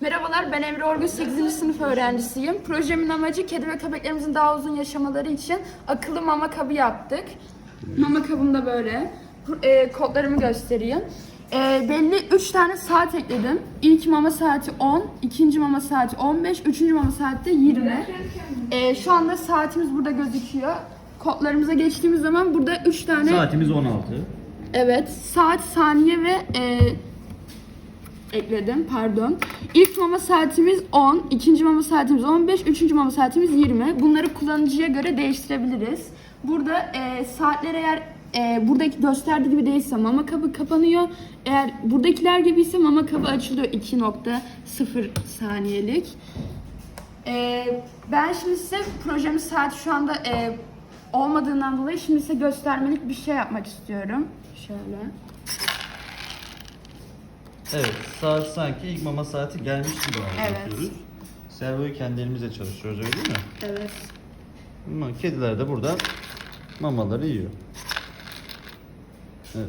Merhabalar, ben Emre Orgun 8. sınıf öğrencisiyim. Projemin amacı kedi ve köpeklerimizin daha uzun yaşamaları için akıllı mama kabı yaptık. Mama kabım da böyle. E, kodlarımı göstereyim. E, belli 3 tane saat ekledim. İlk mama saati 10, ikinci mama saati 15, üçüncü mama saati de 20. E, şu anda saatimiz burada gözüküyor. Kodlarımıza geçtiğimiz zaman burada 3 tane Saatimiz 16. Evet, saat, saniye ve e, ekledim, pardon. İlk mama saatimiz 10, ikinci mama saatimiz 15, üçüncü mama saatimiz 20. Bunları kullanıcıya göre değiştirebiliriz. Burada e, saatler eğer e, buradaki gösterdiği gibi değilse mama kabı kapanıyor. Eğer buradakiler gibi ise mama kabı açılıyor 2.0 saniyelik. E, ben şimdi size projemin saati şu anda e, olmadığından dolayı şimdi size göstermelik bir şey yapmak istiyorum. Şöyle. Evet, saat sanki ilk mama saati gelmiş gibi Evet. yapıyoruz. Servoyu kendi elimizle çalışıyoruz öyle değil mi? Evet. Ama kediler de burada mamaları yiyor. Evet.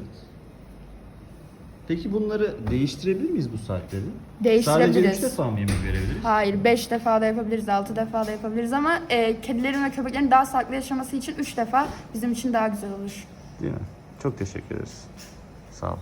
Peki bunları değiştirebilir miyiz bu saatleri? Değiştirebiliriz. Sadece 3 defa mı yemek verebiliriz? Hayır, 5 defa da yapabiliriz, 6 defa da yapabiliriz ama e, kedilerin ve köpeklerin daha sağlıklı yaşaması için 3 defa bizim için daha güzel olur. Değil mi? Çok teşekkür ederiz. Sağ ol.